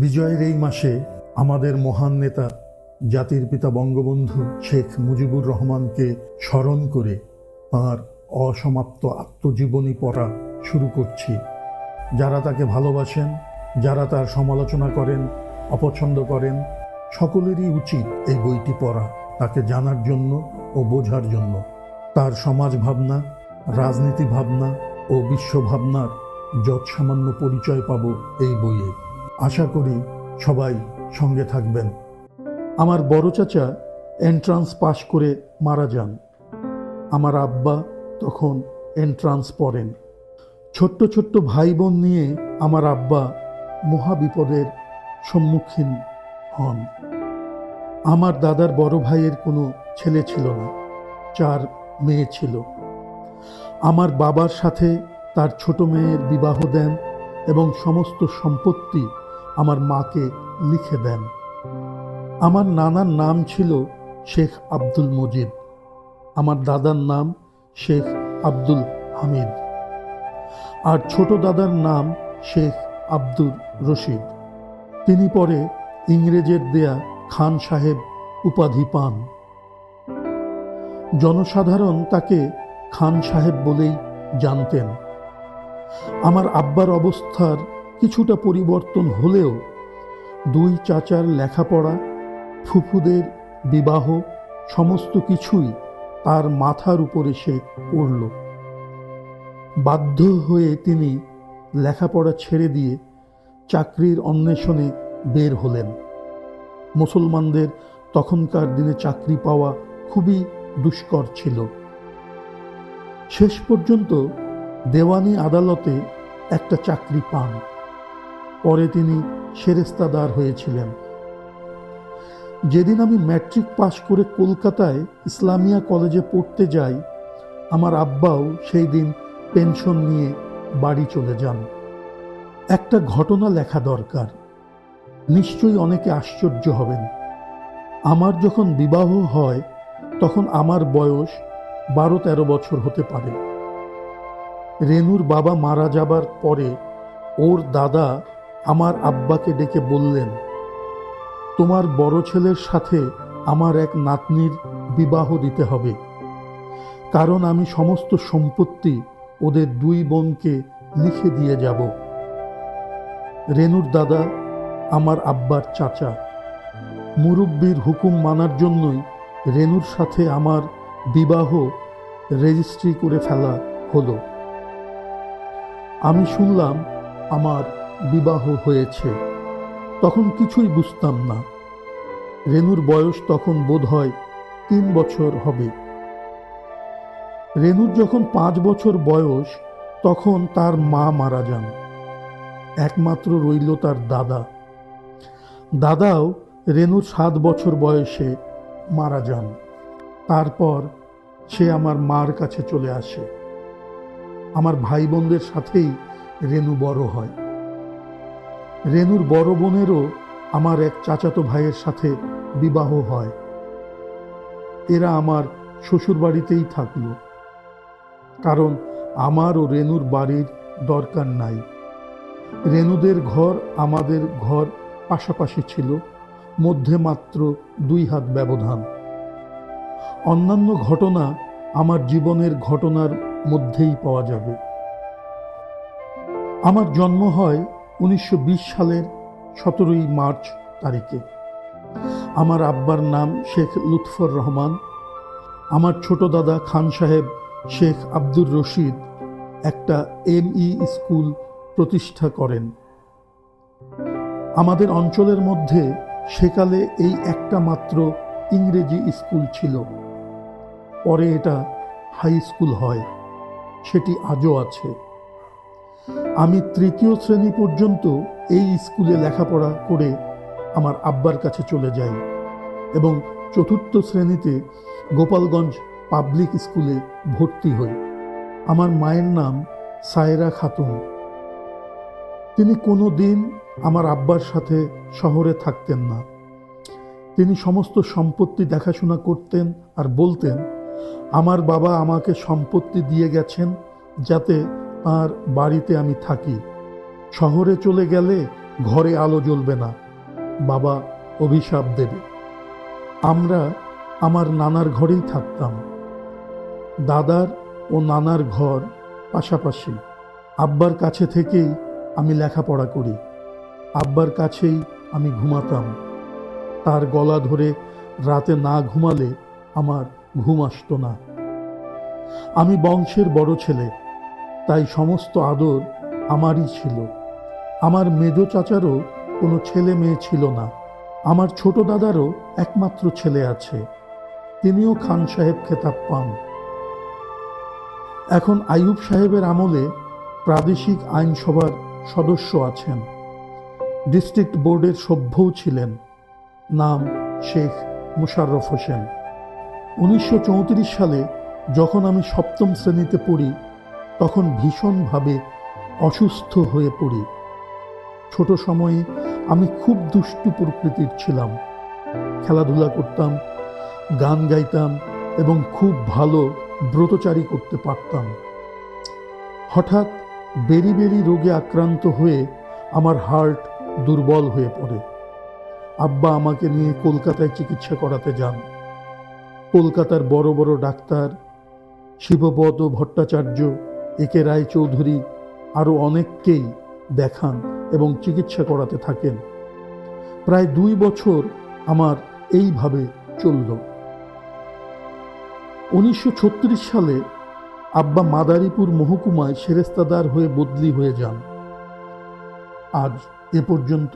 বিজয়ের এই মাসে আমাদের মহান নেতা, জাতির পিতা বঙ্গবন্ধু শেখ মুজিবুর রহমানকে স্মরণ করে তাঁর অসমাপ্ত আত্মজীবনী পড়া শুরু করছি। যারা তাকে ভালোবাসেন, যারা তার সমালোচনা করেন, অপছন্দ করেন সকলেরই উচিত এই বইটি পড়া, তাকে জানার জন্য ও বোঝার জন্য। তার সমাজ ভাবনা রাজনীতি ভাবনা ও বিশ্ব ভাবনার যৎসামান্য পরিচয় পাব এই বইয়ে। আশা করি সবাই সঙ্গে থাকবেন। আমার বড় চাচা এন্ট্রান্স পাশ করে মারা যান। আমার আব্বা তখন এন্ট্রান্স পড়েন। ছোট্ট ছোট্ট ভাই বোন নিয়ে আমার আব্বা মহাবিপদের সম্মুখীন হন। আমার দাদার বড় ভাইয়ের কোনো ছেলে ছিল না, চার মেয়ে ছিল। আমার বাবার সাথে তার ছোট মেয়ের বিবাহ দেন এবং সমস্ত সম্পত্তি আমার মাকে লিখে দেন। আমার নানার নাম ছিল শেখ আব্দুল মজিদ। আমার দাদার নাম শেখ আব্দুল হামিদ। আর ছোট দাদার নাম শেখ আব্দুর রশিদ। তিনি পরে ইংরেজের দেয়া খান সাহেব উপাধি পান। জনসাধারণ তাকে খান সাহেব বলেই জানতেন। আমার আব্বার অবস্থার কিছুটা পরিবর্তন হলেও দুই চাচার লেখাপড়া, ফুফুদের বিবাহ, সমস্ত কিছুই তার মাথার উপরে সে পড়ল। বাধ্য হয়ে তিনি লেখাপড়া ছেড়ে দিয়ে চাকরির অন্বেষণে বের হলেন। মুসলমানদের তখনকার দিনে চাকরি পাওয়া খুবই দুষ্কর ছিল। শেষ পর্যন্ত দেওয়ানি আদালতে একটা চাকরি পান। পরে তিনি সেরেস্তাদার হয়েছিলেন। যেদিন আমি ম্যাট্রিক পাশ করে কলকাতায় ইসলামিয়া কলেজে পড়তে যাই, আমার আব্বাও সেই দিন পেনশন নিয়ে বাড়ি চলে যান। একটা ঘটনা লেখা দরকার। নিশ্চয়ই অনেকে আশ্চর্য হবেন। আমার যখন বিবাহ হয়, তখন আমার বয়স বারো তেরো বছর হতে পারে। রেনুর বাবা মারা যাবার পরে ওর দাদা আমার আব্বাকে ডেকে বললেন, তোমার বড় ছেলের সাথে আমার এক নাতনির বিবাহ দিতে হবে। কারণ আমি সমস্ত সম্পত্তি ওদের দুই বোনকে লিখে দিয়ে যাব। রেনুর দাদা আমার আব্বার চাচা। মুরব্বীর হুকুম মানার জন্যই রেনুর সাথে আমার বিবাহ রেজিস্ট্রি করে ফেলা হলো। আমি শুনলাম আমার বিবাহ হয়েছে। তখন কিছুই বুঝতাম না। রেনুর বয়স তখন বোধ হয় তিন বছর হবে। রেনুর যখন পাঁচ বছর বয়স, তখন তার মা মারা যান। একমাত্র রইল তার দাদা। দাদাও রেনুর সাত বছর বয়সে মারা যান। তারপর সে আমার মার কাছে চলে আসে। আমার ভাই বোনদের সাথেই রেনু বড় হয়। রেনুর বড় বোনেরও আমার এক চাচাতো ভাইয়ের সাথে বিবাহ হয়। এরা আমার শ্বশুর বাড়িতেই থাকল। কারণ আমার ও রেনুর বাড়ির দরকার নাই। রেনুদের ঘর আমাদের ঘর পাশাপাশি ছিল মধ্যে মাত্র দুই হাত ব্যবধান। অন্যান্য ঘটনা আমার জীবনের ঘটনার মধ্যেই পাওয়া যাবে। আমার জন্ম হয় উনিশশো বিশ সালের সতেরোই মার্চ তারিখে। আমার আব্বার নাম শেখ লুৎফর রহমান। আমার ছোট দাদা খান সাহেব শেখ আব্দুর রশিদ একটা এমই স্কুল প্রতিষ্ঠা করেন। আমাদের অঞ্চলের মধ্যে সেকালে এই একটা মাত্র ইংরেজি স্কুল ছিল। পরে এটা হাই স্কুল হয়, সেটি আজও আছে। আমি তৃতীয় শ্রেণি পর্যন্ত এই স্কুলে লেখাপড়া করে আমার আব্বার কাছে চলে যাই এবং চতুর্থ শ্রেণীতে গোপালগঞ্জ পাবলিক স্কুলে ভর্তি হই। আমার মায়ের নাম সায়রা খাতুন। তিনি কোনো দিন আমার আব্বার সাথে শহরে থাকতেন না। তিনি সমস্ত সম্পত্তি দেখাশোনা করতেন আর বলতেন, আমার বাবা আমাকে সম্পত্তি দিয়ে গেছেন যাতে তার বাড়িতে আমি থাকি। শহরে চলে গেলে ঘরে আলো জ্বলবে না। বাবা অভিশাপ দেবে। আমরা আমার নানার ঘরেই থাকতাম। দাদার ও নানার ঘর পাশাপাশি। আব্বার কাছে থেকেই আমি লেখাপড়া করি। আব্বার কাছেই আমি ঘুমাতাম। তার গলা ধরে রাতে না ঘুমালে আমার ঘুম আসতো না। আমি বংশের বড় ছেলে, তাই সমস্ত আদর আমারই ছিল। আমার মেজ চাচারও কোনো ছেলে মেয়ে ছিল না। আমার ছোট দাদারও একমাত্র ছেলে আছে। তিনিও খান সাহেব খেতাব পান। এখন আইয়ুব সাহেবের আমলে প্রাদেশিক আইনসভার সদস্য আছেন। ডিস্ট্রিক্ট বোর্ডের সভ্যও ছিলেন, নাম শেখ মুশাররফ হোসেন। উনিশশো চৌত্রিশ সালে যখন আমি সপ্তম শ্রেণীতে পড়ি, তখন ভীষণভাবে অসুস্থ হয়ে পড়ি। ছোট সময়ে আমি খুব দুষ্টু প্রকৃতির ছিলাম। খেলাধুলা করতাম, গান গাইতাম এবং খুব ভালো ব্রতচারী করতে পারতাম। হঠাৎ বেরি বেরি রোগে আক্রান্ত হয়ে আমার হার্ট দুর্বল হয়ে পড়ে। আব্বা আমাকে নিয়ে কলকাতায় চিকিৎসা করাতে যান। কলকাতার বড় বড় ডাক্তার শিবপদ ভট্টাচার্য একে রায় চৌধুরী আরও অনেককেই দেখান এবং চিকিৎসা করাতে থাকেন। প্রায় দুই বছর আমার এইভাবে চলল। উনিশশো ছত্রিশ সালে আব্বা মাদারীপুর মহকুমায় সেরেস্তাদার হয়ে বদলি হয়ে যান। আজ এ পর্যন্ত